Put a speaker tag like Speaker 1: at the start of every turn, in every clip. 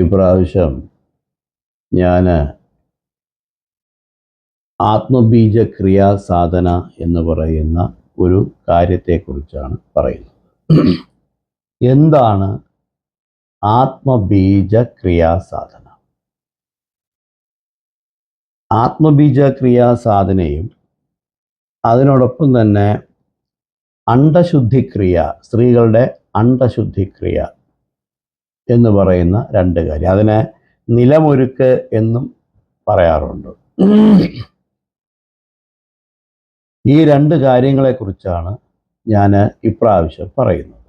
Speaker 1: ഇപ്രാവശ്യം ഞാൻ ആത്മബീജ ക്രിയാസാധന എന്ന് പറയുന്ന ഒരു കാര്യത്തെക്കുറിച്ചാണ് പറയുന്നത്. എന്താണ് ആത്മബീജ ക്രിയാസാധന ആത്മബീജ ക്രിയാസാധനയും അതിനോടൊപ്പം തന്നെ അണ്ടശുദ്ധിക്രിയ സ്ത്രീകളുടെ അണ്ടശുദ്ധിക്രിയ എന്ന് പറയുന്ന രണ്ട് കാര്യം. അതിനെ നിലമൊരുക്ക് എന്നും പറയാറുണ്ട്. ഈ രണ്ട് കാര്യങ്ങളെക്കുറിച്ചാണ് ഞാൻ ഇപ്രാവശ്യം പറയുന്നത്.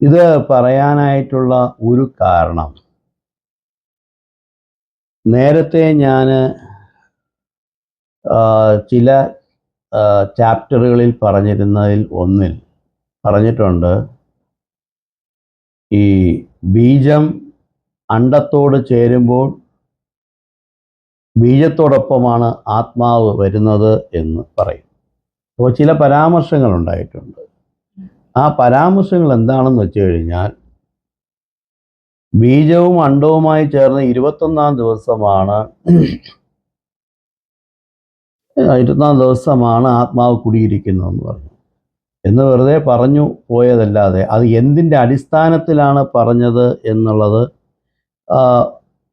Speaker 1: ഇത് പറയാനായിട്ടുള്ള ഒരു കാരണം. നേരത്തെ ഞാൻ ചില ചാപ്റ്ററുകളിൽ പറഞ്ഞിരുന്നതിൽ ഒന്നിൽ പറഞ്ഞിട്ടുണ്ട്. ഈ ബീജം അണ്ടത്തോട് ചേരുമ്പോൾ ബീജത്തോടൊപ്പമാണ് ആത്മാവ് വരുന്നത് എന്ന് പറയും. അപ്പോൾ ചില പരാമർശങ്ങൾ ഉണ്ടായിട്ടുണ്ട് ആ പരാമർശങ്ങൾ എന്താണെന്ന് വെച്ച് കഴിഞ്ഞാൽ ബീജവും അണ്ടവുമായി ചേർന്ന് ഇരുപത്തൊന്നാം ദിവസമാണ് ഇരുപത്തൊന്നാം ദിവസമാണ് ആത്മാവ് കുടിയിരിക്കുന്നതെന്ന് പറഞ്ഞു. എന്ന് വെറുതെ പറഞ്ഞു പോയതല്ലാതെ അത് എന്തിന്റെ അടിസ്ഥാനത്തിലാണ് പറഞ്ഞത് എന്നുള്ളത്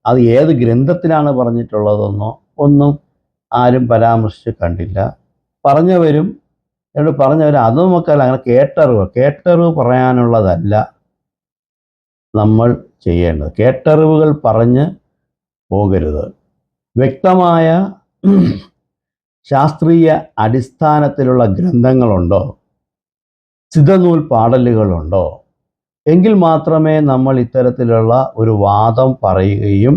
Speaker 1: അത് ഏത് ഗ്രന്ഥത്തിലാണ് പറഞ്ഞിട്ടുള്ളതെന്നോ ഒന്നും ആരും പരാമർശിച്ച് കണ്ടില്ല. പറഞ്ഞവരും എന്നോട് പറഞ്ഞവർ അത് നമുക്കല്ല അങ്ങനെ കേട്ടറിവ് കേട്ടറിവ് പറയാനുള്ളതല്ല നമ്മൾ ചെയ്യേണ്ടത്. കേട്ടറിവുകൾ പറഞ്ഞ് പോകരുത്. വ്യക്തമായ ശാസ്ത്രീയ അടിസ്ഥാനത്തിലുള്ള ഗ്രന്ഥങ്ങളുണ്ടോ? സിദ്ധനൂൽ പാടലുകളുണ്ടോ? എങ്കിൽ മാത്രമേ നമ്മൾ ഇത്തരത്തിലുള്ള ഒരു വാദം പറയുകയും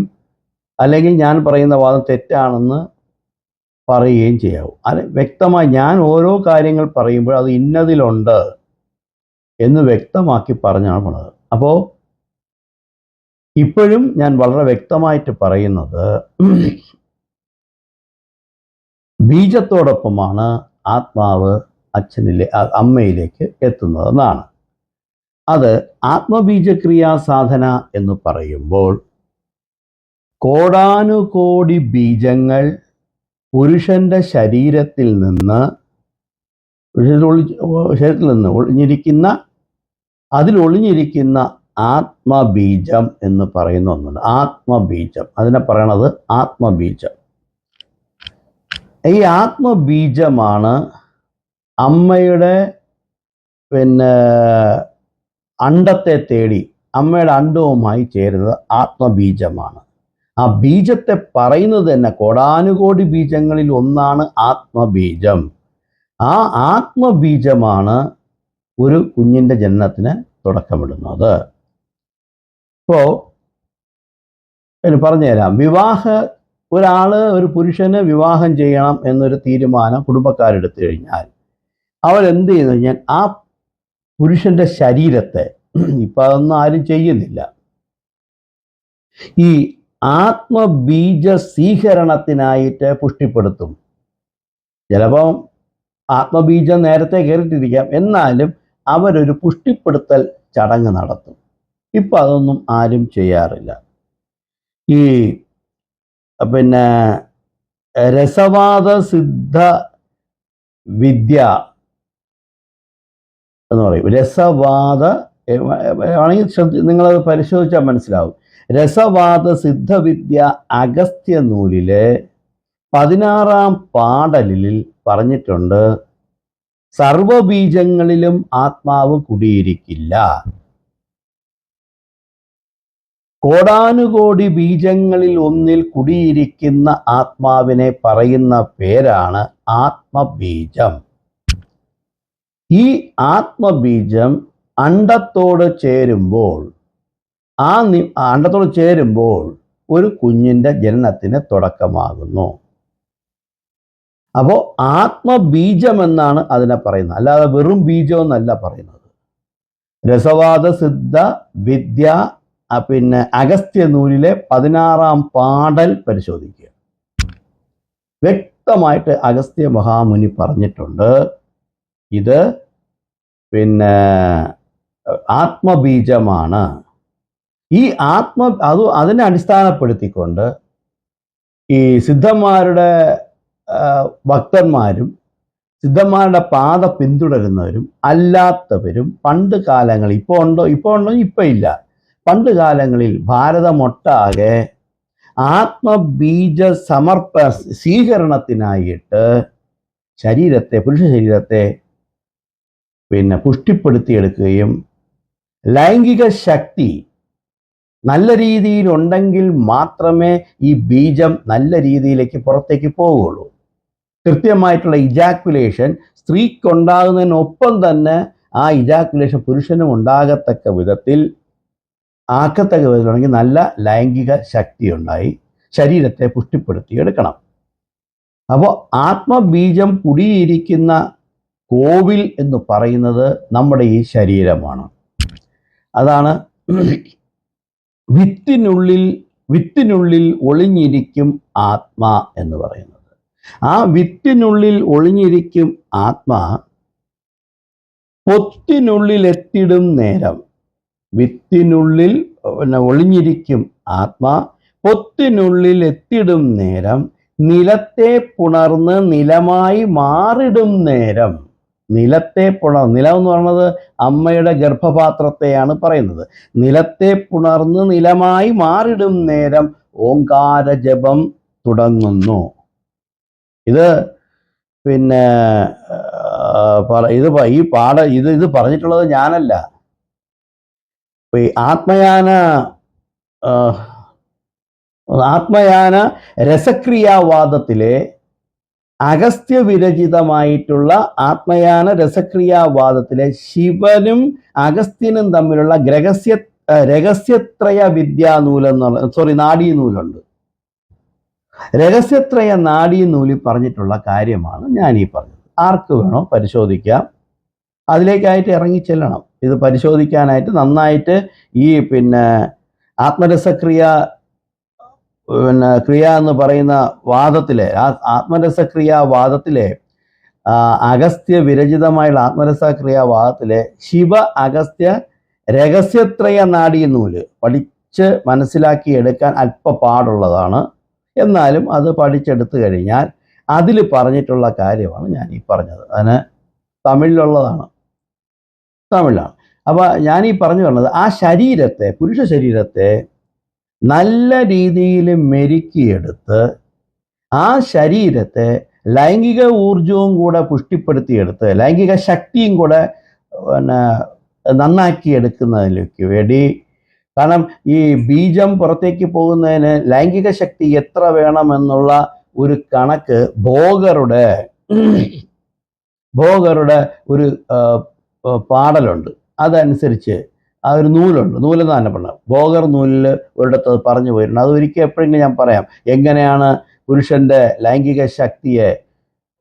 Speaker 1: അല്ലെങ്കിൽ ഞാൻ പറയുന്ന വാദം തെറ്റാണെന്ന് പറയുകയും ചെയ്യാവൂ. അത് വ്യക്തമായി ഞാൻ ഓരോ കാര്യങ്ങൾ പറയുമ്പോൾ അത് ഇന്നതിലുണ്ട് എന്ന് വ്യക്തമാക്കി പറഞ്ഞാണ് പോണത് അപ്പോൾ ഇപ്പോഴും ഞാൻ വളരെ വ്യക്തമായിട്ട് പറയുന്നത് ബീജത്തോടൊപ്പമാണ് ആത്മാവ് അച്ഛനിലെ അമ്മയിലേക്ക് എത്തുന്നതെന്നാണ്. അത് ആത്മബീജക്രിയാ സാധന എന്ന് പറയുമ്പോൾ കോടാനുകോടി ബീജങ്ങൾ പുരുഷന്റെ ശരീരത്തിൽ നിന്ന് ശരീരത്തിൽ നിന്ന് ഒളിഞ്ഞിരിക്കുന്ന അതിൽ ഒളിഞ്ഞിരിക്കുന്ന ആത്മബീജം എന്ന് പറയുന്ന ഒന്നുണ്ട്. ആത്മബീജം. അതിനെ പറയണത് ആത്മബീജം. ഈ ആത്മബീജമാണ് അമ്മയുടെ പിന്നെ അണ്ടത്തെ തേടി അമ്മയുടെ അണ്ടവുമായി ചേരുന്നത് ആത്മബീജമാണ്. ആ ബീജത്തെ പറയുന്നത് തന്നെ കോടാനുകോടി ബീജങ്ങളിൽ ഒന്നാണ് ആത്മബീജം. ആ ആത്മബീജമാണ് ഒരു കുഞ്ഞിന്റെ ജനനത്തിന് തുടക്കമിടുന്നത്. ഇപ്പോൾ പറഞ്ഞുതരാം. വിവാഹ ഒരാൾ ഒരു പുരുഷന് വിവാഹം ചെയ്യണം എന്നൊരു തീരുമാനം കുടുംബക്കാരെടുത്തു കഴിഞ്ഞാൽ അവരെന്ത് ചെയ്യുന്നു? കഴിഞ്ഞാൽ ആ പുരുഷന്റെ ശരീരത്തെ ഇപ്പം അതൊന്നും ആരും ചെയ്യുന്നില്ല. ഈ ആത്മബീജ സ്വീകരണത്തിനായിട്ട് പുഷ്ടിപ്പെടുത്തും. ചിലപ്പം ആത്മബീജം നേരത്തെ കയറിയിട്ടിരിക്കാം എന്നാലും അവരൊരു പുഷ്ടിപ്പെടുത്തൽ ചടങ്ങ് നടത്തും. ഇപ്പം അതൊന്നും ആരും ചെയ്യാറില്ല. ഈ പിന്നെ രസവാദ സിദ്ധ വിദ്യ എന്ന് പറയും. രസവാദ ആണെങ്കിൽ നിങ്ങളത് പരിശോധിച്ചാൽ മനസ്സിലാവും. രസവാദ സിദ്ധവിദ്യ അഗസ്ത്യ നൂലിലെ പതിനാറാം പാടലിൽ പറഞ്ഞിട്ടുണ്ട് സർവബീജങ്ങളിലും ആത്മാവ് കുടിയിരിക്കില്ല. കോടാനുകോടി ബീജങ്ങളിൽ ഒന്നിൽ കുടിയിരിക്കുന്ന ആത്മാവിനെ പറയുന്ന പേരാണ് ആത്മബീജം. ഈ ആത്മബീജം അണ്ടത്തോട് ചേരുമ്പോൾ ആ നി അണ്ടത്തോട് ചേരുമ്പോൾ ഒരു കുഞ്ഞിന്റെ ജനനത്തിന് തുടക്കമാകുന്നു. അപ്പോൾ ആത്മബീജം എന്നാണ് അതിനെ പറയുന്നത്. അല്ലാതെ വെറും ബീജം എന്നല്ല പറയുന്നത്. രസവാദ സിദ്ധ വിദ്യ പിന്നെ അഗസ്ത്യ നൂലിലെ പതിനാറാം പാടൽ പരിശോധിക്കുക. വ്യക്തമായിട്ട് അഗസ്ത്യ മഹാമുനി പറഞ്ഞിട്ടുണ്ട്. ഇത് പിന്നെ ആത്മബീജമാണ്. ഈ ആത്മ അത് അതിനെ അടിസ്ഥാനപ്പെടുത്തിക്കൊണ്ട് ഈ സിദ്ധന്മാരുടെ ഭക്തന്മാരും സിദ്ധന്മാരുടെ പാത പിന്തുടരുന്നവരും അല്ലാത്തവരും പണ്ട് കാലങ്ങളിൽ ഇപ്പോൾ ഉണ്ടോ ഇപ്പോൾ ഉണ്ടോ ഇപ്പം ഇല്ല. പണ്ട് കാലങ്ങളിൽ ഭാരതമൊട്ടാകെ ആത്മബീജ സമർപ്പ സ്വീകരണത്തിനായിട്ട് ശരീരത്തെ പുരുഷ ശരീരത്തെ പിന്നെ പുഷ്ടിപ്പെടുത്തിയെടുക്കുകയും ലൈംഗിക ശക്തി നല്ല രീതിയിൽ ഉണ്ടെങ്കിൽ മാത്രമേ ഈ ബീജം നല്ല രീതിയിലേക്ക് പുറത്തേക്ക് പോവുകയുള്ളൂ. കൃത്യമായിട്ടുള്ള ഇജാക്കുലേഷൻ സ്ത്രീക്കുണ്ടാകുന്നതിനൊപ്പം തന്നെ ആ ഇജാക്കുലേഷൻ പുരുഷനും ഉണ്ടാകത്തക്ക വിധത്തിൽ ആക്കത്തക്ക വിധത്തിലാണെങ്കിൽ നല്ല ലൈംഗിക ശക്തി ഉണ്ടായി ശരീരത്തെ പുഷ്ടിപ്പെടുത്തി എടുക്കണം അപ്പോൾ ആത്മബീജം കുടിയിരിക്കുന്ന കോവിൽ എന്ന് പറയുന്നത് നമ്മുടെ ഈ ശരീരമാണ്. അതാണ് വിത്തിനുള്ളിൽ വിത്തിനുള്ളിൽ ഒളിഞ്ഞിരിക്കും ആത്മാ എന്ന് പറയുന്നത്. ആ വിത്തിനുള്ളിൽ ഒളിഞ്ഞിരിക്കും ആത്മാ പൊത്തിനുള്ളിൽ എത്തിടും നേരം. വിത്തിനുള്ളിൽ പിന്നെ ഒളിഞ്ഞിരിക്കും ആത്മാ പൊത്തിനുള്ളിൽ എത്തിടും നേരം. നിലത്തെ പുണർന്ന് നിലമായി മാറിടും നേരം. നിലത്തെ പുണർ നിലം എന്ന് പറയുന്നത് അമ്മയുടെ ഗർഭപാത്രത്തെയാണ് പറയുന്നത്. നിലത്തെ പുണർന്ന് നിലമായി മാറിടും നേരം ഓങ്കാര ജപം തുടങ്ങുന്നു. ഇത് പിന്നെ ഇത് ഈ പാട ഇത് ഇത് പറഞ്ഞിട്ടുള്ളത് ഞാനല്ല. ആത്മയാന ആത്മയാന രസക്രിയാവാദത്തിലെ അഗസ്ത്യ വിരചിതമായിട്ടുള്ള ആത്മയാന രസക്രിയാവാദത്തിലെ ശിവനും അഗസ്ത്യനും തമ്മിലുള്ള ഗ്രഹസ്യ രഹസ്യത്രയ രഹസ്യത്രയ വിദ്യാനൂലെന്നുള്ള സോറി നാഡീനൂലുണ്ട്. രഹസ്യത്രയ നാഡീനൂലിൽ പറഞ്ഞിട്ടുള്ള കാര്യമാണ് ഞാൻ ഈ പറഞ്ഞത്. ആർക്ക് വേണോ പരിശോധിക്കാം. അതിലേക്കായിട്ട് ഇറങ്ങി ചെല്ലണം. ഇത് പരിശോധിക്കാനായിട്ട് നന്നായിട്ട് ഈ പിന്നെ ആത്മരസക്രിയ പിന്നെ ക്രിയ എന്ന് പറയുന്ന വാദത്തിലെ ആ ആത്മരസക്രിയ വാദത്തിലെ അഗസ്ത്യ വിരചിതമായുള്ള ആത്മരസക്രിയ വാദത്തിലെ ശിവ അഗസ്ത്യ രഹസ്യത്രയ നാടി നൂൽ പഠിച്ച് മനസ്സിലാക്കി എടുക്കാൻ അല്പ പാടുള്ളതാണ് എന്നാലും അത് പഠിച്ചെടുത്തു കഴിഞ്ഞാൽ അതിൽ പറഞ്ഞിട്ടുള്ള കാര്യമാണ് ഞാൻ ഈ പറഞ്ഞത്. അതിന് തമിഴിലുള്ളതാണ്. തമിഴാണ് അപ്പോൾ ഞാൻ ഈ പറഞ്ഞു പറഞ്ഞത് ആ ശരീരത്തെ പുരുഷ ശരീരത്തെ നല്ല രീതിയിൽ മെരുക്കിയെടുത്ത് ആ ശരീരത്തെ ലൈംഗിക ഊർജവും കൂടെ പുഷ്ടിപ്പെടുത്തിയെടുത്ത് ലൈംഗിക ശക്തിയും കൂടെ പിന്നെ നന്നാക്കിയെടുക്കുന്നതിലേക്ക് വേണ്ടി. കാരണം ഈ ബീജം പുറത്തേക്ക് പോകുന്നതിന് ലൈംഗിക ശക്തി എത്ര വേണമെന്നുള്ള ഒരു കണക്ക് ഭോഗറുടെ ഭോഗറുടെ ഒരു പാടലുണ്ട്. അതനുസരിച്ച് ആ ഒരു നൂലുണ്ട്. നൂലെന്ന് തന്നെ പറഞ്ഞു ഭോഗർ നൂലിൽ ഒരിടത്ത് അത് പറഞ്ഞു പോയിട്ടുണ്ട്. അത് ഒരിക്കൽ എപ്പോഴെങ്കിലും ഞാൻ പറയാം. എങ്ങനെയാണ് പുരുഷന്റെ ലൈംഗിക ശക്തിയെ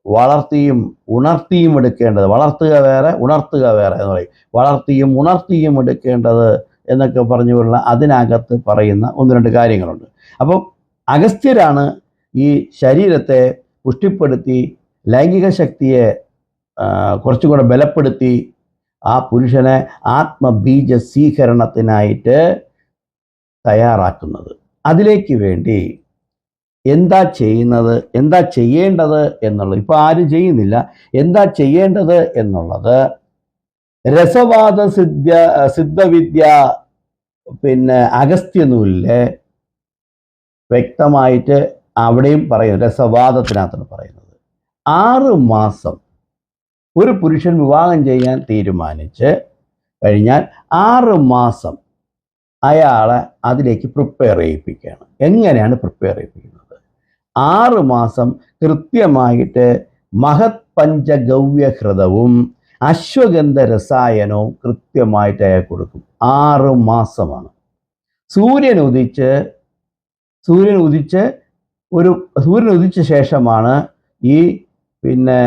Speaker 1: വളർത്തിയും ഉണർത്തിയും എടുക്കേണ്ടത്? വളർത്തുക വേറെ ഉണർത്തുക വേറെ എന്ന് പറയും. വളർത്തിയും ഉണർത്തിയും എടുക്കേണ്ടത് എന്നൊക്കെ പറഞ്ഞുള്ള അതിനകത്ത് പറയുന്ന ഒന്ന് രണ്ട് കാര്യങ്ങളുണ്ട്. അപ്പോൾ അഗസ്ത്യരാണ് ഈ ശരീരത്തെ പുഷ്ടിപ്പെടുത്തി ലൈംഗിക ശക്തിയെ കുറച്ചുകൂടെ ബലപ്പെടുത്തി ആ പുരുഷനെ ആത്മബീജ സ്വീകരണത്തിനായിട്ട് തയ്യാറാക്കുന്നത്. അതിലേക്ക് വേണ്ടി എന്താ ചെയ്യുന്നത് എന്താ ചെയ്യേണ്ടത് എന്നുള്ളത് ഇപ്പോൾ ആരും ചെയ്യുന്നില്ല എന്താ ചെയ്യേണ്ടത് എന്നുള്ളത് രസവാദ സിദ്ധ സിദ്ധവിദ്യ പിന്നെ അഗസ്ത്യനൂലിലെ വ്യക്തമായിട്ട് അവിടെയും പറയും രസവാദത്തിനകത്താണ് പറയുന്നത്. ആറ് മാസം ഒരു പുരുഷൻ വിവാഹം ചെയ്യാൻ തീരുമാനിച്ച് കഴിഞ്ഞാൽ ആറ് മാസം അയാളെ അതിലേക്ക് പ്രിപ്പയർ ചെയ്യിപ്പിക്കുകയാണ്. എങ്ങനെയാണ് പ്രിപ്പയർ ചെയ്യിപ്പിക്കുന്നത്? ആറ് മാസം കൃത്യമായിട്ട് മഹത് പഞ്ചഗവ്യഹൃതവും അശ്വഗന്ധ രസായനവും കൃത്യമായിട്ട് അയാൾ കൊടുക്കും. ആറ് മാസമാണ്. സൂര്യൻ ഉദിച്ച് സൂര്യൻ ഉദിച്ച് ഒരു സൂര്യൻ ഉദിച്ച ശേഷമാണ് ഈ പിന്നെ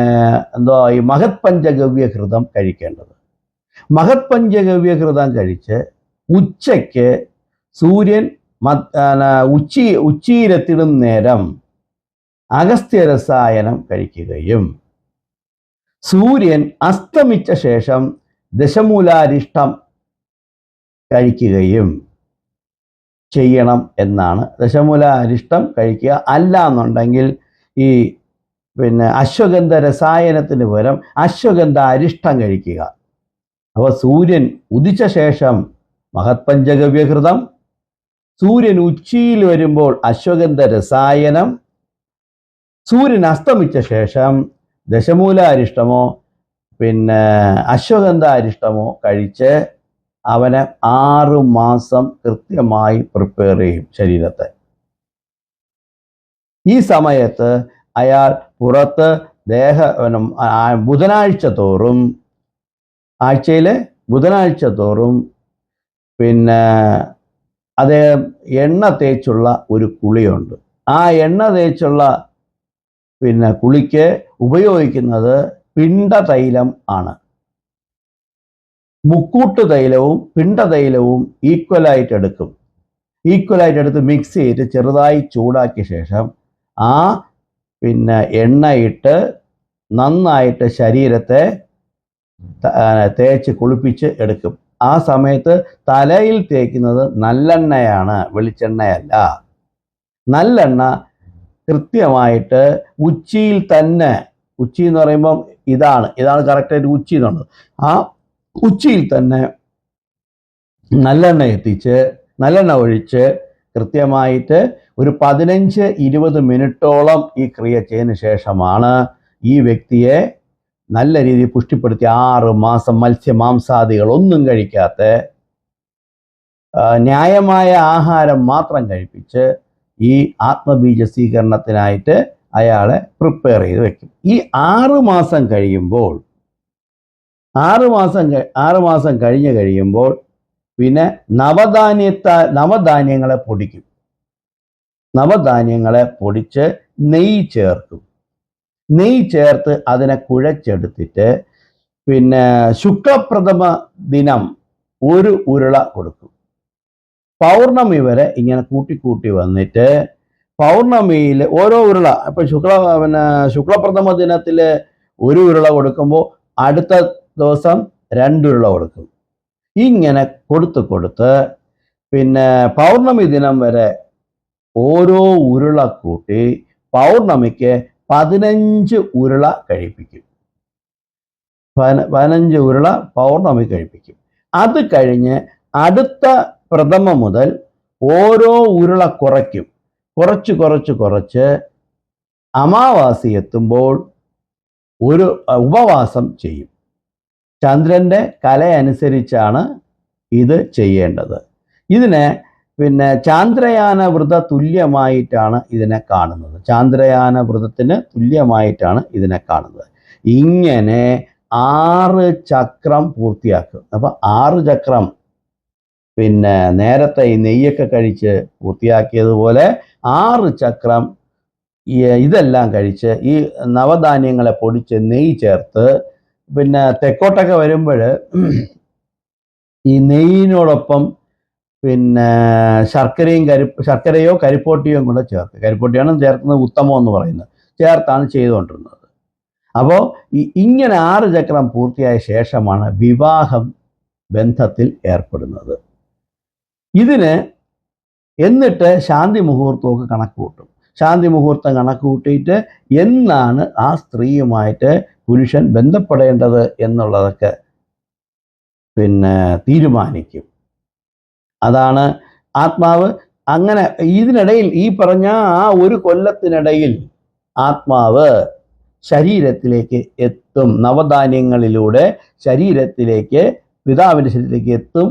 Speaker 1: എന്തോ ഈ മഹത് പഞ്ചഗവ്യഹൃതം കഴിക്കേണ്ടത്. മഹത് പഞ്ചഗവ്യഹൃതം കഴിച്ച് ഉച്ചയ്ക്ക് സൂര്യൻ ഉച്ചി ഉച്ചിയിലെത്തിടും നേരം അഗസ്ത്യ രസായനം കഴിക്കുകയും സൂര്യൻ അസ്തമിച്ച ശേഷം ദശമൂലാരിഷ്ടം കഴിക്കുകയും ചെയ്യണം എന്നാണ്. ദശമൂലാരിഷ്ടം കഴിക്കുക അല്ല എന്നുണ്ടെങ്കിൽ ഈ പിന്നെ അശ്വഗന്ധ രസായനത്തിന് പകരം അശ്വഗന്ധ അരിഷ്ടം കഴിക്കുക. അപ്പോൾ സൂര്യൻ ഉദിച്ച ശേഷം മഹത്പഞ്ചഗവ്യഹൃതം സൂര്യൻ ഉച്ചിയിൽ വരുമ്പോൾ അശ്വഗന്ധ രസായനം. സൂര്യൻ അസ്തമിച്ച ശേഷം ദശമൂല അരിഷ്ടമോ പിന്നെ അശ്വഗന്ധ അരിഷ്ടമോ കഴിച്ച് അവനെ ആറ് മാസം കൃത്യമായി പ്രിപ്പയർ ചെയ്യും ശരീരത്തെ. ഈ സമയത്ത് അയാൾ പുറത്ത് ദേഹ ബുധനാഴ്ച തോറും ആഴ്ചയിലെ ബുധനാഴ്ച തോറും പിന്നെ അദ്ദേഹം എണ്ണ തേച്ചുള്ള ഒരു കുളിയുണ്ട്. ആ എണ്ണ തേച്ചുള്ള പിന്നെ കുളിക്ക് ഉപയോഗിക്കുന്നത് പിണ്ട തൈലം ആണ്. മുക്കൂട്ട് തൈലവും പിണ്ട തൈലവും ഈക്വലായിട്ട് എടുക്കും. ഈക്വലായിട്ട് എടുത്ത് മിക്സ് ചെയ്ത് ചെറുതായി ചൂടാക്കിയ ശേഷം ആ പിന്നെ എണ്ണയിട്ട് നന്നായിട്ട് ശരീരത്തെ തേച്ച് കുളിപ്പിച്ച് എടുക്കും. ആ സമയത്ത് തലയിൽ തേക്കുന്നത് നല്ലെണ്ണയാണ് വെളിച്ചെണ്ണയല്ല. നല്ലെണ്ണ കൃത്യമായിട്ട് ഉച്ചിയിൽ തന്നെ ഉച്ചി എന്ന് പറയുമ്പം ഇതാണ് ഇതാണ് കറക്റ്റായിട്ട് ഉച്ചി എന്നുള്ളത്. ആ ഉച്ചിയിൽ തന്നെ നല്ലെണ്ണ എത്തിച്ച് നല്ലെണ്ണ ഒഴിച്ച് കൃത്യമായിട്ട് ഒരു പതിനഞ്ച് ഇരുപത് മിനിറ്റോളം ഈ ക്രിയ ചെയ്തതിന് ശേഷമാണ് ഈ വ്യക്തിയെ നല്ല രീതിയിൽ പുഷ്ടിപ്പെടുത്തി ആറ് മാസം മത്സ്യമാംസാദികൾ ഒന്നും കഴിക്കാത്ത ന്യായമായ ആഹാരം മാത്രം കഴിപ്പിച്ച് ഈ ആത്മബീജ സ്വീകരണത്തിനായിട്ട് അയാളെ പ്രിപ്പയർ ചെയ്ത് വെക്കും. ഈ ആറ് മാസം കഴിയുമ്പോൾ ആറ് മാസം ആറ് മാസം കഴിഞ്ഞ് കഴിയുമ്പോൾ പിന്നെ നവധാന്യത്ത നവധാന്യങ്ങളെ പൊടിക്കും. നവധാന്യങ്ങളെ പൊടിച്ച് നെയ്യ് ചേർക്കും. നെയ്യ് ചേർത്ത് അതിനെ കുഴച്ചെടുത്തിട്ട് പിന്നെ ശുക്ലപ്രഥമ ദിനം ഒരു ഉരുള കൊടുക്കും. പൗർണമി വരെ ഇങ്ങനെ കൂട്ടി കൂട്ടി വന്നിട്ട് പൗർണമിയിൽ ഓരോ ഉരുള ഇപ്പൊ ശുക്ല പിന്നെ ശുക്ലപ്രഥമ ദിനത്തിൽ ഒരു ഉരുള കൊടുക്കുമ്പോൾ അടുത്ത ദിവസം രണ്ടുരുള കൊടുക്കും. ഇങ്ങനെ കൊടുത്ത് കൊടുത്ത് പിന്നെ പൗർണമി ദിനം വരെ ഓരോ ഉരുള കൂട്ടി പൗർണമിക്ക് പതിനഞ്ച് ഉരുള കഴിപ്പിക്കും. പതിന- പതിനഞ്ച് ഉരുള പൗർണമി കഴിപ്പിക്കും. അത് കഴിഞ്ഞ് അടുത്ത പ്രഥമ മുതൽ ഓരോ ഉരുള കുറയ്ക്കും. കുറച്ച് കുറച്ച് കുറച്ച് അമാവാസി എത്തുമ്പോൾ ഒരു ഉപവാസം ചെയ്യും. ചന്ദ്രന്റെ കലയനുസരിച്ചാണ് ഇത് ചെയ്യേണ്ടത്. ഇതിനെ പിന്നെ ചാന്ദ്രയാന വ്രത തുല്യമായിട്ടാണ് ഇതിനെ കാണുന്നത്. ചാന്ദ്രയാന വ്രതത്തിന് തുല്യമായിട്ടാണ് ഇതിനെ കാണുന്നത്. ഇങ്ങനെ ആറ് ചക്രം പൂർത്തിയാക്കും. അപ്പം ആറ് ചക്രം പിന്നെ നേരത്തെ ഈ നെയ്യൊക്കെ കഴിച്ച് പൂർത്തിയാക്കിയതുപോലെ ആറ് ചക്രം ഇതെല്ലാം കഴിച്ച് ഈ നവധാന്യങ്ങളെ പൊടിച്ച് നെയ്യ് ചേർത്ത് പിന്നെ തെക്കോട്ടൊക്കെ വരുമ്പോൾ ഈ നെയ്യിനോടൊപ്പം പിന്നെ ശർക്കരയും കരി ശർക്കരയോ കരിപ്പോട്ടിയോ കൂടെ ചേർത്ത്. കരിപ്പോട്ടിയാണ് ചേർക്കുന്നത് ഉത്തമം എന്ന് പറയുന്നത്. ചേർത്താണ് ചെയ്തുകൊണ്ടിരുന്നത്. അപ്പോൾ ഇങ്ങനെ ആറ് ചക്രം പൂർത്തിയായ ശേഷമാണ് വിവാഹം ബന്ധത്തിൽ ഏർപ്പെടുന്നത്. ഇതിന് എന്നിട്ട് ശാന്തി മുഹൂർത്തമൊക്കെ കണക്ക് കൂട്ടും ശാന്തി മുഹൂർത്തം കണക്ക് കൂട്ടിയിട്ട് എന്നാണ് ആ സ്ത്രീയുമായിട്ട് പുരുഷൻ ബന്ധപ്പെടേണ്ടത് എന്നുള്ളതൊക്കെ പിന്നെ തീരുമാനിക്കും. അതാണ് ആത്മാവ്. അങ്ങനെ ഇതിനിടയിൽ ഈ പറഞ്ഞ ആ ഒരു കൊല്ലത്തിനിടയിൽ ആത്മാവ് ശരീരത്തിലേക്ക് എത്തും. നവധാന്യങ്ങളിലൂടെ ശരീരത്തിലേക്ക് പിതാവിന്റെ ശരീരത്തിലേക്ക് എത്തും.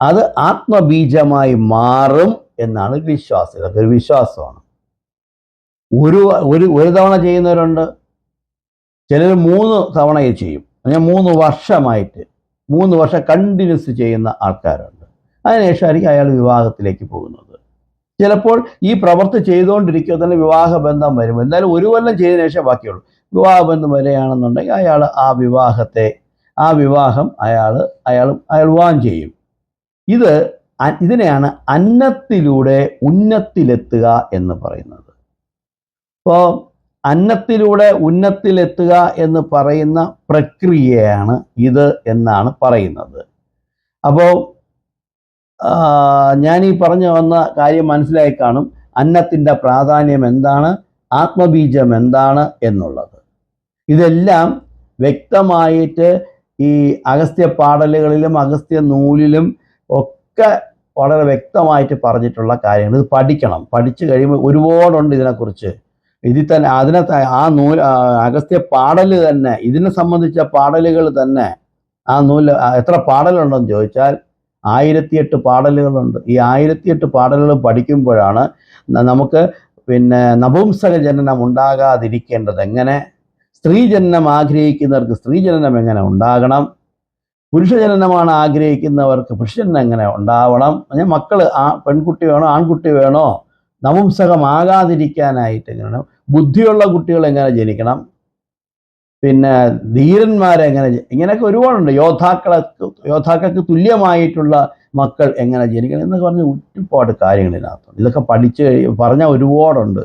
Speaker 1: അത് ആത്മബീജമായി മാറും എന്നാണ് വിശ്വാസം ഒരു വിശ്വാസമാണ്. ഒരു ഒരു ഒരു തവണ ചെയ്യുന്നവരുണ്ട്. ചിലർ മൂന്ന് തവണ ഇത് ചെയ്യും. ഞാൻ മൂന്ന് വർഷമായിട്ട് മൂന്ന് വർഷം കണ്ടിന്യൂസ് ചെയ്യുന്ന ആൾക്കാരുണ്ട്. അതിനുശേഷമായിരിക്കും അയാൾ വിവാഹത്തിലേക്ക് പോകുന്നത്. ചിലപ്പോൾ ഈ പ്രവൃത്തി ചെയ്തുകൊണ്ടിരിക്കുക തന്നെ വിവാഹബന്ധം വരും. എന്തായാലും ഒരു കൊല്ലം ചെയ്തതിനു ശേഷം ബാക്കിയുള്ളൂ. വിവാഹബന്ധം വരികയാണെന്നുണ്ടെങ്കിൽ അയാൾ ആ വിവാഹത്തെ ആ വിവാഹം അയാൾ അയാൾ അയാൾ വിവാഹം ചെയ്യും. ഇത് ഇതിനെയാണ് അന്നത്തിലൂടെ ഉന്നത്തിലെത്തുക എന്ന് പറയുന്നത്. അപ്പോൾ അന്നത്തിലൂടെ ഉന്നത്തിലെത്തുക എന്ന് പറയുന്ന പ്രക്രിയയാണ് ഇത് എന്നാണ് പറയുന്നത്. അപ്പോൾ ഞാൻ ഈ പറഞ്ഞു വന്ന കാര്യം മനസ്സിലായി കാണും. അന്നത്തിന്റെ പ്രാധാന്യം എന്താണ്? ആത്മബീജം എന്താണ് എന്നുള്ളത്. ഇതെല്ലാം വ്യക്തമായിട്ട് ഈ അഗസ്ത്യ പാടലുകളിലും അഗസ്ത്യ നൂലിലും ഒക്കെ വളരെ വ്യക്തമായിട്ട് പറഞ്ഞിട്ടുള്ള കാര്യങ്ങൾ. ഇത് പഠിക്കണം. പഠിച്ചു കഴിയുമ്പോൾ ഒരുപാടുണ്ട് ഇതിനെക്കുറിച്ച്. ഇതിൽ തന്നെ അതിനെ ആ നൂൽ അഗസ്ത്യ പാടൽ തന്നെ ഇതിനെ സംബന്ധിച്ച പാടലുകൾ തന്നെ ആ നൂൽ എത്ര പാടലുണ്ടെന്ന് ചോദിച്ചാൽ ആയിരത്തിയെട്ട് പാടലുകളുണ്ട്. ഈ ആയിരത്തിയെട്ട് പാടലുകൾ പഠിക്കുമ്പോഴാണ് നമുക്ക് പിന്നെ നപുംസക ജനനം ഉണ്ടാകാതിരിക്കേണ്ടത് എങ്ങനെ? സ്ത്രീ ജനനം ആഗ്രഹിക്കുന്നവർക്ക് സ്ത്രീ ജനനം എങ്ങനെ ഉണ്ടാകണം? പുരുഷ ജനനമാണ് ആഗ്രഹിക്കുന്നവർക്ക് പുരുഷജനനം എങ്ങനെ ഉണ്ടാവണം? മക്കൾ ആ പെൺകുട്ടി വേണോ ആൺകുട്ടി വേണോ? നപുംസകമാകാതിരിക്കാനായിട്ട് എങ്ങനെ ബുദ്ധിയുള്ള കുട്ടികൾ എങ്ങനെ ജനിക്കണം? പിന്നെ ധീരന്മാരെ എങ്ങനെ ഇങ്ങനെയൊക്കെ ഒരുപാടുണ്ട്. യോദ്ധാക്കളെ യോദ്ധാക്കൾക്ക് തുല്യമായിട്ടുള്ള മക്കൾ എങ്ങനെ ജനിക്കണം എന്നൊക്കെ പറഞ്ഞ ഒരുപാട് കാര്യങ്ങൾ ഇതൊക്കെ പഠിച്ച് കഴി പറഞ്ഞാൽ ഒരുപാടുണ്ട്.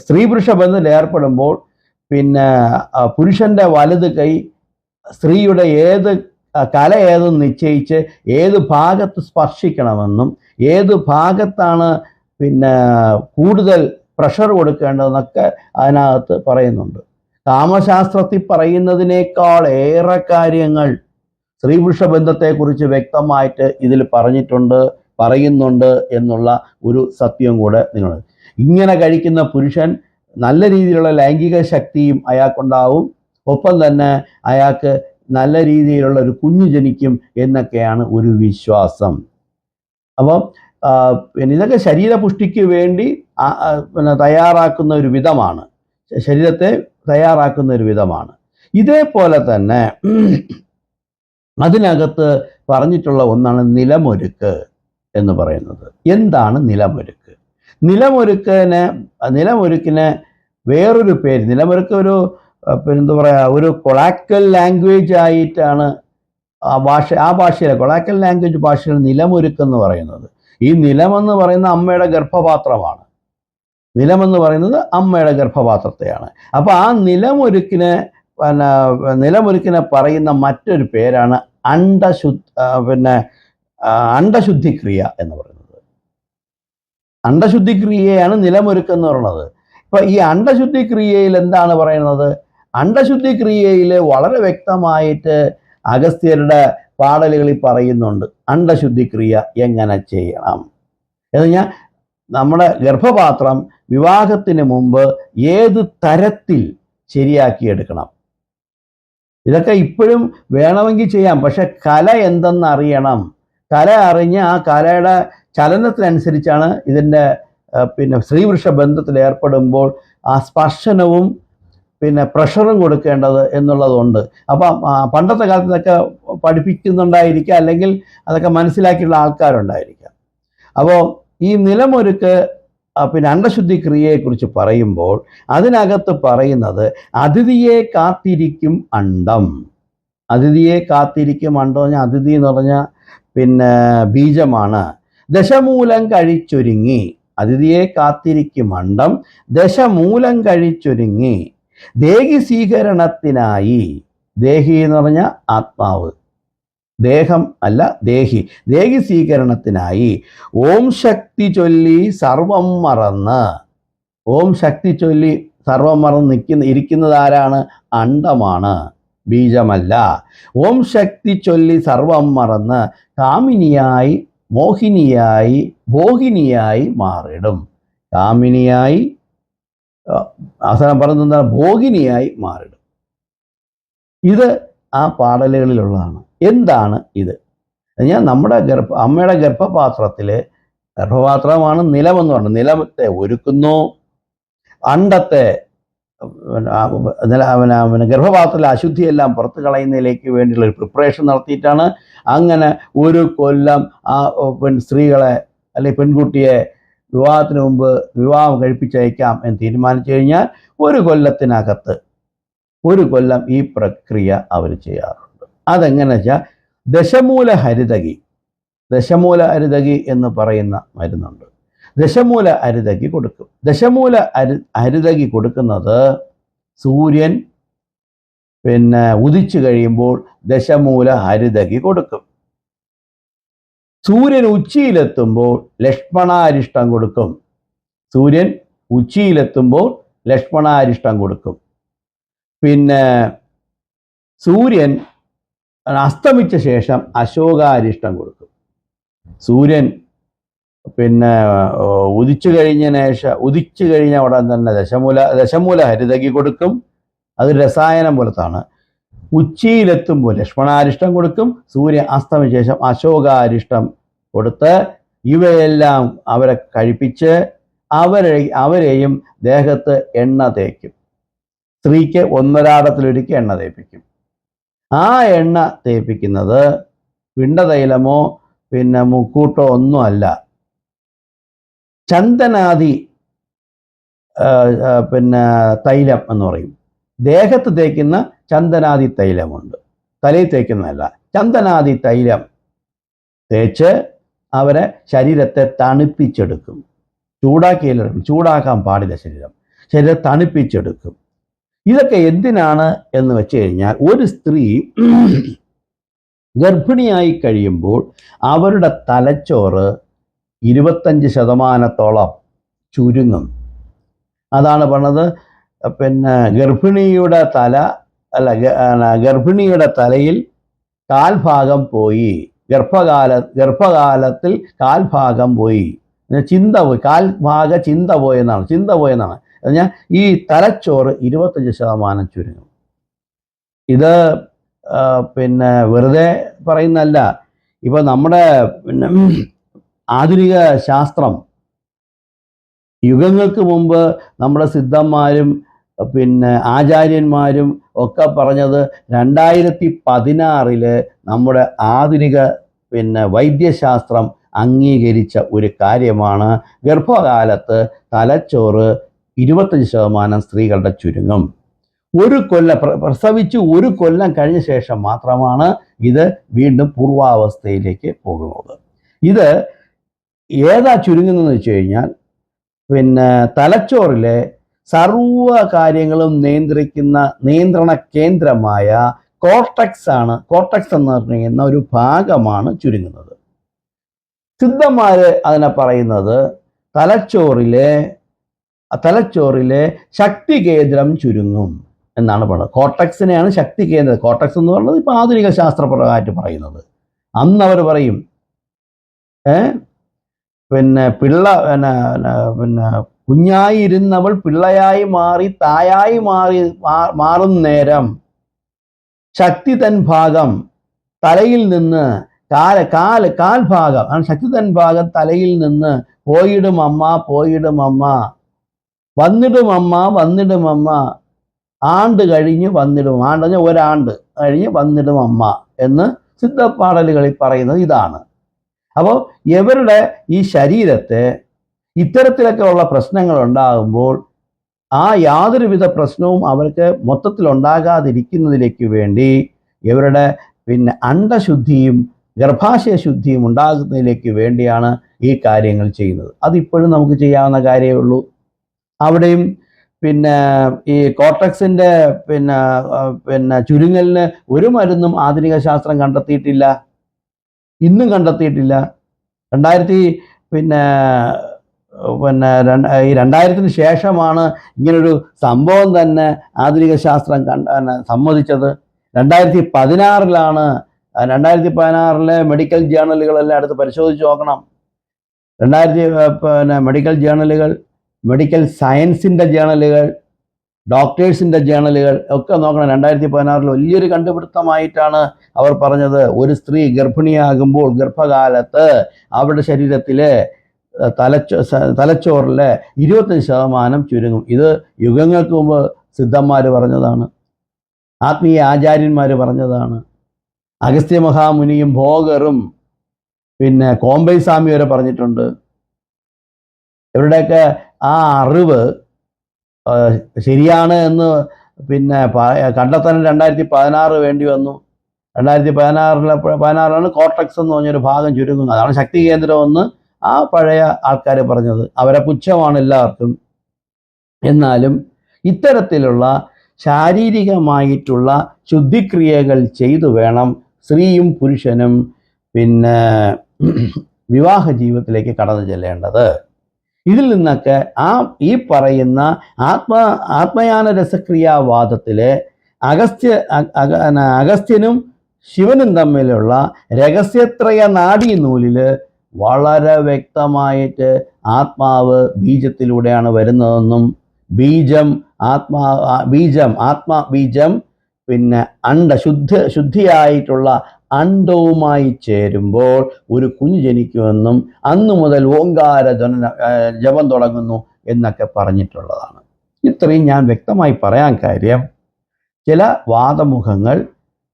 Speaker 1: സ്ത്രീ പുരുഷ ബന്ധത്തിൽ ഏർപ്പെടുമ്പോൾ പിന്നെ പുരുഷന്റെ വലത് കൈ സ്ത്രീയുടെ ഏത് കല ഏതെന്ന് നിശ്ചയിച്ച് ഏത് ഭാഗത്ത് സ്പർശിക്കണമെന്നും ഏത് ഭാഗത്താണ് പിന്നെ കൂടുതൽ പ്രഷർ കൊടുക്കേണ്ടതെന്നൊക്കെ അതിനകത്ത് പറയുന്നുണ്ട്. കാമശാസ്ത്രത്തിൽ പറയുന്നതിനേക്കാൾ ഏറെ കാര്യങ്ങൾ സ്ത്രീ പുരുഷ ബന്ധത്തെക്കുറിച്ച് വ്യക്തമായിട്ട് ഇതിൽ പറഞ്ഞിട്ടുണ്ട് പറയുന്നുണ്ട് എന്നുള്ള ഒരു സത്യം കൂടെ നിങ്ങൾ. ഇങ്ങനെ കഴിക്കുന്ന പുരുഷൻ നല്ല രീതിയിലുള്ള ലൈംഗിക ശക്തിയും അയാൾക്കുണ്ടാവും. ഒപ്പം തന്നെ അയാൾക്ക് നല്ല രീതിയിലുള്ള ഒരു കുഞ്ഞു ജനിക്കും എന്നൊക്കെയാണ് ഒരു വിശ്വാസം. അപ്പം പിന്നെ ഇതൊക്കെ ശരീരപുഷ്ടിക്ക് വേണ്ടി പിന്നെ തയ്യാറാക്കുന്ന ഒരു വിധമാണ്. ശരീരത്തെ തയ്യാറാക്കുന്ന ഒരു വിധമാണ്. ഇതേപോലെ തന്നെ അതിനകത്ത് പറഞ്ഞിട്ടുള്ള ഒന്നാണ് നിലമൊരുക്ക് എന്ന് പറയുന്നത്. എന്താണ് നിലമൊരുക്ക്? നിലമൊരുക്കിന് നിലമൊരുക്കിന് വേറൊരു പേര് നിലമൊരുക്ക് ഒരു പിന്നെന്താ പിന്നെ പറയുക ഒരു കൊളാക്കൽ ലാംഗ്വേജ് ആയിട്ടാണ് ആ ഭാഷ ആ ഭാഷയിലെ കൊളാക്കൽ ലാംഗ്വേജ് ഭാഷയിൽ നിലമൊരുക്കെന്ന് പറയുന്നത്. ഈ നിലമെന്ന് പറയുന്ന അമ്മയുടെ ഗർഭപാത്രമാണ്. നിലമെന്ന് പറയുന്നത് അമ്മയുടെ ഗർഭപാത്രത്തെയാണ്. അപ്പോൾ ആ നിലമൊരുക്കിന് പിന്നെ നിലമൊരുക്കിനെ പറയുന്ന മറ്റൊരു പേരാണ് അണ്ടശു പിന്നെ അണ്ടശുദ്ധിക്രിയ എന്ന് പറയുന്നത്. അണ്ടശുദ്ധിക്രിയയാണ് നിലമൊരുക്ക് എന്ന് പറയുന്നത്. ഇപ്പൊ ഈ അണ്ടശുദ്ധിക്രിയയിൽ എന്താണ് പറയുന്നത്? അണ്ടശുദ്ധിക്രിയയിൽ വളരെ വ്യക്തമായിട്ട് അഗസ്ത്യരുടെ പാടലുകളിൽ പറയുന്നുണ്ട് അണ്ടശുദ്ധിക്രിയ എങ്ങനെ ചെയ്യണം? എന്ന് പറഞ്ഞാൽ നമ്മുടെ ഗർഭപാത്രം വിവാഹത്തിന് മുമ്പ് ഏത് തരത്തിൽ ശരിയാക്കിയെടുക്കണം? ഇതൊക്കെ ഇപ്പോഴും വേണമെങ്കിൽ ചെയ്യാം പക്ഷെ കല എന്തെന്ന് അറിയണം? കല അറിഞ്ഞ് ആ കലയുടെ ചലനത്തിനനുസരിച്ചാണ് ഇതിന്റെ പിന്നെ സ്ത്രീപുരുഷ ബന്ധത്തിൽ ഏർപ്പെടുമ്പോൾ ആ സ്പർശനവും പിന്നെ പ്രഷറും കൊടുക്കേണ്ടത് എന്നുള്ളതുണ്ട്. അപ്പം പണ്ടത്തെ കാലത്ത് ഇതൊക്കെ പഠിപ്പിക്കുന്നുണ്ടായിരിക്കാം അല്ലെങ്കിൽ അതൊക്കെ മനസ്സിലാക്കിയുള്ള ആൾക്കാരുണ്ടായിരിക്കാം. അപ്പോൾ ഈ നിലമൊരുക്ക് പിന്നെ അണ്ടശുദ്ധി ക്രിയയെക്കുറിച്ച് പറയുമ്പോൾ അതിനകത്ത് പറയുന്നത് അതിഥിയെ കാത്തിരിക്കും അണ്ടം. അതിഥിയെ കാത്തിരിക്കും അണ്ടം പറഞ്ഞാൽ അതിഥി എന്ന് പറഞ്ഞാൽ പിന്നെ ബീജമാണ്. ദശമൂലം കഴിച്ചൊരുങ്ങി അതിഥിയെ കാത്തിരിക്കും അണ്ടം. ദശമൂലം കഴിച്ചൊരുങ്ങി ദേഹി സ്വീകരണത്തിനായി ദേഹി എന്ന് പറഞ്ഞാൽ ആത്മാവ്. ദേഹം അല്ല ദേഹി. ദേഹി സ്വീകരണത്തിനായി ഓം ശക്തി ചൊല്ലി സർവം മറന്ന്. ഓം ശക്തി ചൊല്ലി സർവം മറന്ന് നിൽക്കുന്ന ഇരിക്കുന്നത് ആരാണ്? അണ്ടമാണ്. ബീജമല്ല. ഓം ശക്തി ചൊല്ലി സർവം മറന്ന് കാമിനിയായി മോഹിനിയായി ഭോഗിനിയായി മാറിടും. കാമിനിയായി അവസാനം പറഞ്ഞത് എന്താണ്? ഭോഗിനിയായി മാറിടും. ഇത് ആ പാടലുകളിലുള്ളതാണ്. എന്താണ് ഇത്? ഞാൻ നമ്മുടെ ഗർഭ അമ്മയുടെ ഗർഭപാത്രത്തിൽ ഗർഭപാത്രമാണ് നിലമെന്ന് പറയുന്നത് നിലത്തെ ഒരുക്കുന്നു. അണ്ടത്തെ ഗർഭപാത്രത്തിലെ അശുദ്ധിയെല്ലാം പുറത്ത് കളയുന്നതിലേക്ക് വേണ്ടിയുള്ള ഒരു പ്രിപ്പറേഷൻ നടത്തിയിട്ടാണ് അങ്ങനെ ഒരു കൊല്ലം ആ പെൺ സ്ത്രീകളെ അല്ലെങ്കിൽ പെൺകുട്ടിയെ വിവാഹത്തിന് മുമ്പ് വിവാഹം കഴിപ്പിച്ചയക്കാം എന്ന് തീരുമാനിച്ചു കഴിഞ്ഞാൽ ഒരു കൊല്ലത്തിനകത്ത് ഒരു കൊല്ലം ഈ പ്രക്രിയ അവർ ചെയ്യാറുണ്ട്. അതെങ്ങനെ വെച്ചാൽ ദശമൂല ഹരിതകി ദശമൂല ഹരിതകി എന്ന് പറയുന്ന മരുന്നുണ്ട്. ദശമൂല ഹരിതകി കൊടുക്കും. ദശമൂല ഹരി ഹരിതകി കൊടുക്കുന്നത് സൂര്യൻ പിന്നെ ഉദിച്ചു കഴിയുമ്പോൾ ദശമൂല ഹരിതകി കൊടുക്കും. സൂര്യൻ ഉച്ചിയിലെത്തുമ്പോൾ ലക്ഷ്മണാരിഷ്ടം കൊടുക്കും. സൂര്യൻ ഉച്ചിയിലെത്തുമ്പോൾ ലക്ഷ്മണാരിഷ്ടം കൊടുക്കും. പിന്നെ സൂര്യൻ അസ്തമിച്ച ശേഷം അശോകാരിഷ്ടം കൊടുക്കും സൂര്യൻ പിന്നെ ഉദിച്ചു കഴിഞ്ഞ ശേഷം ഉദിച്ചു കഴിഞ്ഞ ഉടൻ തന്നെ ദശമൂല ദശമൂല ഹരിതകി കൊടുക്കും. അത് രസായനം പോലത്താണ്. ഉച്ചയിലെത്തുമ്പോൾ ലക്ഷ്മണാരിഷ്ടം കൊടുക്കും. സൂര്യൻ അസ്തമിച്ച ശേഷം അശോകാരിഷ്ടം കൊടുത്ത് ഇവയെല്ലാം അവരെ കഴിപ്പിച്ച് അവരെ അവരെയും ദേഹത്ത് എണ്ണ തേക്കും. സ്ത്രീക്ക് ഒന്നരാടത്തിലൊരുക്കി എണ്ണ തേപ്പിക്കും. ആ എണ്ണ തേപ്പിക്കുന്നത് പിണ്ടതൈലമോ പിന്നെ മുക്കൂട്ടോ ഒന്നും അല്ല. ചന്ദനാദി പിന്നെ തൈലം എന്ന് പറയും. ദേഹത്ത് തേക്കുന്ന ചന്ദനാദി തൈലമുണ്ട്. തലയിൽ തേക്കുന്നതല്ല. ചന്ദനാദി തൈലം തേച്ച് അവരെ ശരീരത്തെ തണുപ്പിച്ചെടുക്കും. ചൂടാക്കിയില്ല ചൂടാക്കാൻ പാടില്ല ശരീരം. ശരീരം തണുപ്പിച്ചെടുക്കും. ഇതൊക്കെ എന്തിനാണ് എന്ന് വെച്ച് കഴിഞ്ഞാൽ ഒരു സ്ത്രീ ഗർഭിണിയായി കഴിയുമ്പോൾ അവരുടെ തലച്ചോറ് ഇരുപത്തഞ്ച് ശതമാനത്തോളം ചുരുങ്ങും. അതാണ് പറഞ്ഞത്. പിന്നെ ഗർഭിണിയുടെ തല അല്ല ഗർഭിണിയുടെ തലയിൽ കാൽഭാഗം പോയി ഗർഭകാല ഗർഭകാലത്തിൽ കാൽഭാഗം പോയി. ചിന്ത പോയി കാൽഭാഗ ചിന്ത പോയെന്നാണ് ചിന്ത പോയെന്നാണ്. പറഞ്ഞാൽ ഈ തലച്ചോറ് ഇരുപത്തഞ്ച് ശതമാനം ചുരുങ്ങും. ഇത് പിന്നെ വെറുതെ പറയുന്നല്ല ഇപ്പൊ നമ്മുടെ പിന്നെ ആധുനിക ശാസ്ത്രം യുഗങ്ങൾക്ക് മുമ്പ് നമ്മുടെ സിദ്ധന്മാരും പിന്നെ ആചാര്യന്മാരും ഒക്കെ പറഞ്ഞത് രണ്ടായിരത്തി പതിനാറിൽ നമ്മുടെ ആധുനിക പിന്നെ വൈദ്യശാസ്ത്രം അംഗീകരിച്ച ഒരു കാര്യമാണ് ഗർഭകാലത്ത് തലച്ചോറ് ഇരുപത്തഞ്ച് ശതമാനം സ്ത്രീകളുടെ ചുരുങ്ങും. ഒരു കൊല്ലം പ്ര- പ്രസവിച്ച് ഒരു കൊല്ലം കഴിഞ്ഞ ശേഷം മാത്രമാണ് ഇത് വീണ്ടും പൂർവാവസ്ഥയിലേക്ക് പോകുന്നത്. ഇത് ഏതാ ചുരുങ്ങുന്നതെന്ന് വെച്ച് കഴിഞ്ഞാൽ പിന്നെ തലച്ചോറിലെ സർവ കാര്യങ്ങളും നിയന്ത്രിക്കുന്ന നിയന്ത്രണ കേന്ദ്രമായ കോർട്ടക്സ് ആണ് കോർട്ടക്സ് എന്ന് പറയുന്ന ഒരു ഭാഗമാണ് ചുരുങ്ങുന്നത്. സിദ്ധന്മാര് അതിനെ പറയുന്നത് തലച്ചോറിലെ തലച്ചോറിലെ ശക്തി കേന്ദ്രം ചുരുങ്ങും എന്നാണ് പറയുന്നത് കോട്ടക്സിനെയാണ് ശക്തി കേന്ദ്രം. കോട്ടക്സ് എന്ന് പറയുന്നത് ഇപ്പൊ ആധുനിക ശാസ്ത്രപ്രകാരമായിട്ട് പറയുന്നത്. അന്ന് അവർ പറയും പിന്നെ പിള്ള പിന്നെ പിന്നെ കുഞ്ഞായി ഇരുന്നവൾ പിള്ളയായി മാറി തായായി മാറി മാറുന്ന മാറും നേരം ശക്തി തൻ ഭാഗം തലയിൽ നിന്ന് കാല കാൽ കാൽ ഭാഗം ആ ശക്തി തൻ ഭാഗം തലയിൽ നിന്ന് പോയിടും അമ്മ പോയിടും അമ്മ. വന്നിടും അമ്മ വന്നിടും അമ്മ. ആണ്ട് കഴിഞ്ഞ് വന്നിടും. ആണ്ട് പറഞ്ഞാൽ ഒരാണ്ട് കഴിഞ്ഞ് വന്നിടും അമ്മ എന്ന് സിദ്ധപ്പാടലുകളിൽ പറയുന്നത് ഇതാണ്. അപ്പോൾ ഇവരുടെ ഈ ശരീരത്തെ ഇത്തരത്തിലൊക്കെ ഉള്ള പ്രശ്നങ്ങൾ ഉണ്ടാകുമ്പോൾ ആ യാതൊരുവിധ പ്രശ്നവും അവർക്ക് മൊത്തത്തിൽ ഉണ്ടാകാതിരിക്കുന്നതിലേക്ക് വേണ്ടി ഇവരുടെ പിന്നെ അണ്ടശുദ്ധിയും ഗർഭാശയ ശുദ്ധിയും ഉണ്ടാകുന്നതിലേക്ക് വേണ്ടിയാണ് ഈ കാര്യങ്ങൾ ചെയ്യുന്നത്. അതിപ്പോഴും നമുക്ക് ചെയ്യാവുന്ന കാര്യമേ ഉള്ളൂ. അവിടെയും പിന്നെ ഈ കോർട്ടക്സിന്റെ പിന്നെ പിന്നെ ചുരുങ്ങലിന് ഒരു മരുന്നും ആധുനിക ശാസ്ത്രം കണ്ടെത്തിയിട്ടില്ല. ഇന്നും കണ്ടെത്തിയിട്ടില്ല. രണ്ടായിരത്തി പിന്നെ പിന്നെ ഈ രണ്ടായിരത്തിന് ശേഷമാണ് ഇങ്ങനൊരു സംഭവം തന്നെ ആധുനിക ശാസ്ത്രം കണ്ട സമ്മതിച്ചത്. രണ്ടായിരത്തി പതിനാറിലാണ് രണ്ടായിരത്തി പതിനാറിലെ മെഡിക്കൽ ജേണലുകളെല്ലാം എടുത്ത് പരിശോധിച്ച് നോക്കണം. രണ്ടായിരത്തി പിന്നെ മെഡിക്കൽ ജേണലുകൾ മെഡിക്കൽ സയൻസിന്റെ ജേണലുകൾ ഡോക്ടേഴ്സിന്റെ ജേണലുകൾ ഒക്കെ നോക്കണം. രണ്ടായിരത്തി പതിനാറിൽ വലിയൊരു കണ്ടുപിടുത്തമായിട്ടാണ് അവർ പറഞ്ഞത്. ഒരു സ്ത്രീ ഗർഭിണിയാകുമ്പോൾ ഗർഭകാലത്ത് അവരുടെ ശരീരത്തിലെ തലച്ചോ തലച്ചോറിലെ ഇരുപത്തഞ്ച് ശതമാനം ചുരുങ്ങും. ഇത് യുഗങ്ങൾക്ക് മുമ്പ് സിദ്ധന്മാർ പറഞ്ഞതാണ്. ആത്മീയ ആചാര്യന്മാർ പറഞ്ഞതാണ്. അഗസ്ത്യ മഹാമുനിയും ഭോഗറും പിന്നെ കോമ്പൈ സ്വാമി വരെ പറഞ്ഞിട്ടുണ്ട്. ഇവരുടെയൊക്കെ ആ അറിവ് ശരിയാണ് എന്ന് പിന്നെ കണ്ടെത്താൻ രണ്ടായിരത്തി പതിനാറ് വേണ്ടി വന്നു. രണ്ടായിരത്തി പതിനാറിലെ പതിനാറിലാണ് കോർട്ടക്സ് എന്ന് പറഞ്ഞൊരു ഭാഗം ചുരുങ്ങുന്നത്. അതാണ് ശക്തി കേന്ദ്രമെന്ന് ആ പഴയ ആൾക്കാർ പറഞ്ഞത്. അവരെ പുച്ഛമാണ് എല്ലാവർക്കും. എന്നാലും ഇത്തരത്തിലുള്ള ശാരീരികമായിട്ടുള്ള ശുദ്ധിക്രിയകൾ ചെയ്തു വേണം സ്ത്രീയും പുരുഷനും പിന്നെ വിവാഹ ജീവിതത്തിലേക്ക് കടന്നു ചെല്ലേണ്ടത്. ഇതിൽ നിന്നൊക്കെ ആ ഈ പറയുന്ന ആത്മ ആത്മയാന രസക്രിയാവാദത്തിലെ അഗസ്ത്യ അഗസ്ത്യനും ശിവനും തമ്മിലുള്ള രഹസ്യത്രയ നാഡീ നൂലിൽ വളരെ വ്യക്തമായിട്ട് ആത്മാവ് ബീജത്തിലൂടെയാണ് വരുന്നതെന്നും ബീജം ആത്മാ ബീജം ആത്മാ ബീജം പിന്നെ അണ്ട ശുദ്ധ ശുദ്ധിയായിട്ടുള്ള അണ്ടവുമായി ചേരുമ്പോൾ ഒരു കുഞ്ഞ് ജനിക്കുമെന്നും അന്നു മുതൽ ഓങ്കാര ജപം തുടങ്ങുന്നു എന്നൊക്കെ പറഞ്ഞിട്ടുള്ളതാണ്. ഇത്രയും ഞാൻ വ്യക്തമായി പറയാൻ കാര്യം ചില വാദമുഖങ്ങൾ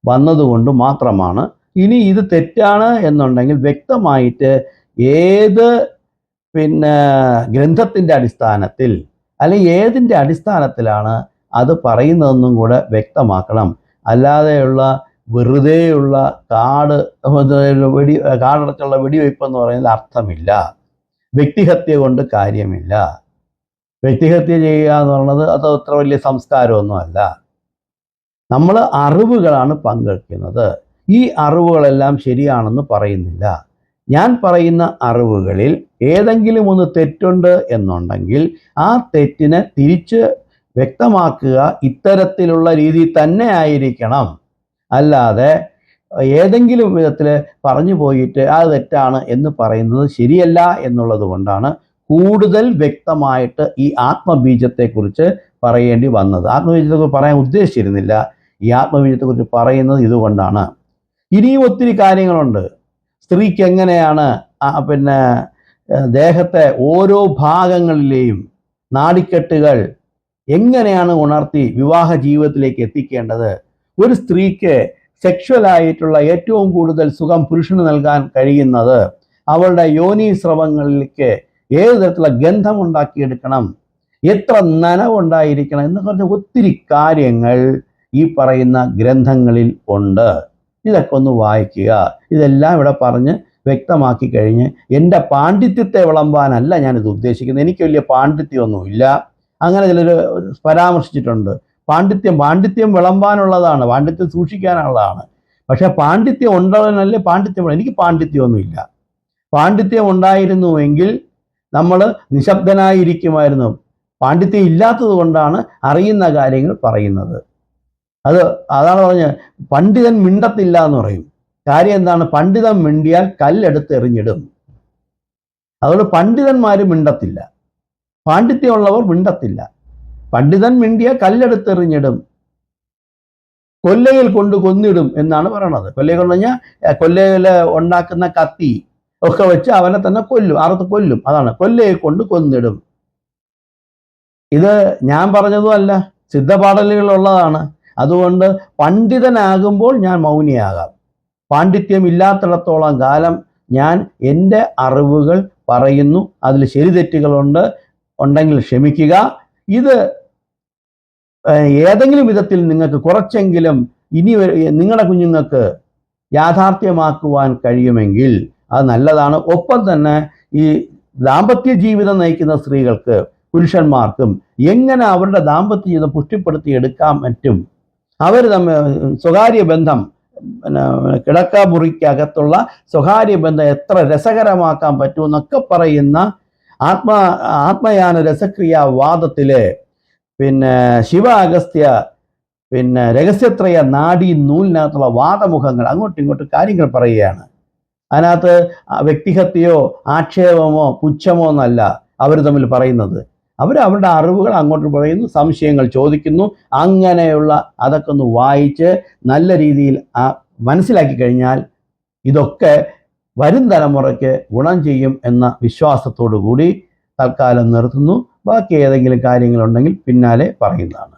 Speaker 1: വന്നതുകൊണ്ട് മാത്രമാണ് ഇനി ഇത് തെറ്റാണ് എന്നുണ്ടെങ്കിൽ വ്യക്തമായിട്ട് ഏത് പിന്നെ ഗ്രന്ഥത്തിന്റെ അടിസ്ഥാനത്തിൽ അല്ലെങ്കിൽ ഏതിന്റെ അടിസ്ഥാനത്തിലാണ് അത് പറയുന്നതെന്നും കൂടെ വ്യക്തമാക്കണം. അല്ലാതെയുള്ള വെറുതെയുള്ള കാട് വെടി കാടടച്ചുള്ള എന്ന് പറയുന്നതിൽ അർത്ഥമില്ല. വ്യക്തിഹത്യ കൊണ്ട് കാര്യമില്ല. വ്യക്തിഹത്യ ചെയ്യുക എന്ന് പറയുന്നത് അത് അത്ര വലിയ സംസ്കാരമൊന്നുമല്ല നമ്മൾ അറിവുകളാണ് പങ്കെടുക്കുന്നത്. ഈ അറിവുകളെല്ലാം ശരിയാണെന്ന് പറയുന്നില്ല. ഞാൻ പറയുന്ന അറിവുകളിൽ ഏതെങ്കിലും ഒന്ന് തെറ്റുണ്ട് എന്നുണ്ടെങ്കിൽ ആ തെറ്റിനെ തിരിച്ച് വ്യക്തമാക്കുക ഇത്തരത്തിലുള്ള രീതി തന്നെ ആയിരിക്കണം. അല്ലാതെ ഏതെങ്കിലും വിധത്തിൽ പറഞ്ഞു പോയിട്ട് അത് തെറ്റാണ് എന്ന് പറയുന്നത് ശരിയല്ല എന്നുള്ളത് കൊണ്ടാണ് കൂടുതൽ വ്യക്തമായിട്ട് ഈ ആത്മബീജത്തെക്കുറിച്ച് പറയേണ്ടി വന്നത്. ആത്മബീജത്തെക്കുറിച്ച് പറയാൻ ഉദ്ദേശിച്ചിരുന്നില്ല. ഈ ആത്മബീജത്തെക്കുറിച്ച് പറയുന്നത് ഇതുകൊണ്ടാണ്. ഇനിയും ഒത്തിരി കാര്യങ്ങളുണ്ട്. സ്ത്രീക്ക് എങ്ങനെയാണ് പിന്നെ ദേഹത്തെ ഓരോ ഭാഗങ്ങളിലെയും നാടിക്കെട്ടുകൾ എങ്ങനെയാണ് ഉണർത്തി വിവാഹ ജീവിതത്തിലേക്ക് എത്തിക്കേണ്ടത്? ഒരു സ്ത്രീക്ക് സെക്ഷൽ ആയിട്ടുള്ള ഏറ്റവും കൂടുതൽ സുഖം പുരുഷന് നൽകാൻ കഴിയുന്നത് അവളുടെ യോനി സ്രവങ്ങളിലേക്ക് ഏത് തരത്തിലുള്ള ഗന്ധം ഉണ്ടാക്കിയെടുക്കണം എത്ര നനവുണ്ടായിരിക്കണം എന്ന് പറഞ്ഞ ഒത്തിരി കാര്യങ്ങൾ ഈ പറയുന്ന ഗ്രന്ഥങ്ങളിൽ ഉണ്ട്. ഇതൊക്കെ ഒന്ന് വായിക്കുക. ഇതെല്ലാം ഇവിടെ പറഞ്ഞ് വ്യക്തമാക്കി കഴിഞ്ഞ് എന്റെ പാണ്ഡിത്യത്തെ വിളമ്പാനല്ല ഞാനിത് ഉദ്ദേശിക്കുന്നത്. എനിക്ക് വലിയ പാണ്ഡിത്യമൊന്നുമില്ല അങ്ങനെ ചിലർ പരാമർശിച്ചിട്ടുണ്ട്. പാണ്ഡിത്യം പാണ്ഡിത്യം വിളമ്പാനുള്ളതാണ് പാണ്ഡിത്യം സൂക്ഷിക്കാനുള്ളതാണ്. പക്ഷേ പാണ്ഡിത്യം ഉണ്ടവനല്ലേ പാണ്ഡിത്യം. എനിക്ക് പാണ്ഡിത്യമൊന്നുമില്ല. പാണ്ഡിത്യം ഉണ്ടായിരുന്നുവെങ്കിൽ നമ്മൾ നിശബ്ദനായിരിക്കുമായിരുന്നു. പാണ്ഡിത്യം ഇല്ലാത്തത് കൊണ്ടാണ് അറിയുന്ന കാര്യങ്ങൾ പറയുന്നത്. അത് അതാണ് പറഞ്ഞത്. പണ്ഡിതൻ മിണ്ടത്തില്ല എന്ന് പറയും. കാര്യം എന്താണ്? പണ്ഡിതൻ മിണ്ടിയാൽ കല്ലെടുത്ത് എറിഞ്ഞിടും. അതുകൊണ്ട് പണ്ഡിതന്മാർ മിണ്ടത്തില്ല. പാണ്ഡിത്യമുള്ളവർ മിണ്ടത്തില്ല. പണ്ഡിതൻ മിണ്ടിയ കല്ലെടുത്തെറിഞ്ഞിടും. കൊല്ലയിൽ കൊണ്ട് കൊന്നിടും എന്നാണ് പറയണത്. കൊല്ലയിൽ കൊണ്ട് കഴിഞ്ഞാൽ കൊല്ലയിൽ ഉണ്ടാക്കുന്ന കത്തി ഒക്കെ വെച്ച് അവനെ തന്നെ കൊല്ലും അറുത്ത് കൊല്ലും. അതാണ് കൊല്ലയെ കൊണ്ട് കൊന്നിടും. ഇത് ഞാൻ പറഞ്ഞതും അല്ല സിദ്ധപാടലുകളുള്ളതാണ്. അതുകൊണ്ട് പണ്ഡിതനാകുമ്പോൾ ഞാൻ മൗനിയാകാം. പാണ്ഡിത്യം ഇല്ലാത്തിടത്തോളം കാലം ഞാൻ എന്റെ അറിവുകൾ പറയുന്നു അതിൽ ശരി തെറ്റുകളുണ്ട് ഉണ്ടെങ്കിൽ ക്ഷമിക്കുക. ഇത് ഏതെങ്കിലും വിധത്തിൽ നിങ്ങൾക്ക് കുറച്ചെങ്കിലും ഇനി നിങ്ങളുടെ കുഞ്ഞുങ്ങൾക്ക് യാഥാർത്ഥ്യമാക്കുവാൻ കഴിയുമെങ്കിൽ അത് നല്ലതാണ്. ഒപ്പം തന്നെ ഈ ദാമ്പത്യ ജീവിതം നയിക്കുന്ന സ്ത്രീകൾക്ക് പുരുഷന്മാർക്കും എങ്ങനെ അവരുടെ ദാമ്പത്യ ജീവിതം പുഷ്ടിപ്പെടുത്തി എടുക്കാൻ പറ്റും അവർ തമ്മിൽ സ്വകാര്യ ബന്ധം പിന്നെ കിടക്ക മുറിക്കകത്തുള്ള സ്വകാര്യ ബന്ധം എത്ര രസകരമാക്കാൻ പറ്റുമെന്നൊക്കെ പറയുന്ന ആത്മ ആത്മയാന രസക്രിയ വാദത്തിലെ പിന്നെ ശിവ അഗസ്ത്യ പിന്നെ രഹസ്യത്രയ നാഡി നൂലിനകത്തുള്ള വാദമുഖങ്ങൾ അങ്ങോട്ടും ഇങ്ങോട്ടും കാര്യങ്ങൾ പറയുകയാണ്. അതിനകത്ത് വ്യക്തിഹത്യയോ ആക്ഷേപമോ പുച്ഛമോ എന്നല്ല അവർ തമ്മിൽ പറയുന്നത്. അവർ അവരുടെ അറിവുകൾ അങ്ങോട്ട് പറയുന്നു സംശയങ്ങൾ ചോദിക്കുന്നു അങ്ങനെയുള്ള അതൊക്കെ ഒന്ന് വായിച്ച് നല്ല രീതിയിൽ മനസ്സിലാക്കി കഴിഞ്ഞാൽ ഇതൊക്കെ വരും തലമുറയ്ക്ക് ഗുണം ചെയ്യും എന്ന വിശ്വാസത്തോടു കൂടി തൽക്കാലം നിർത്തുന്നു. ബാക്കി ഏതെങ്കിലും കാര്യങ്ങളുണ്ടെങ്കിൽ പിന്നാലെ പറയുന്നതാണ്.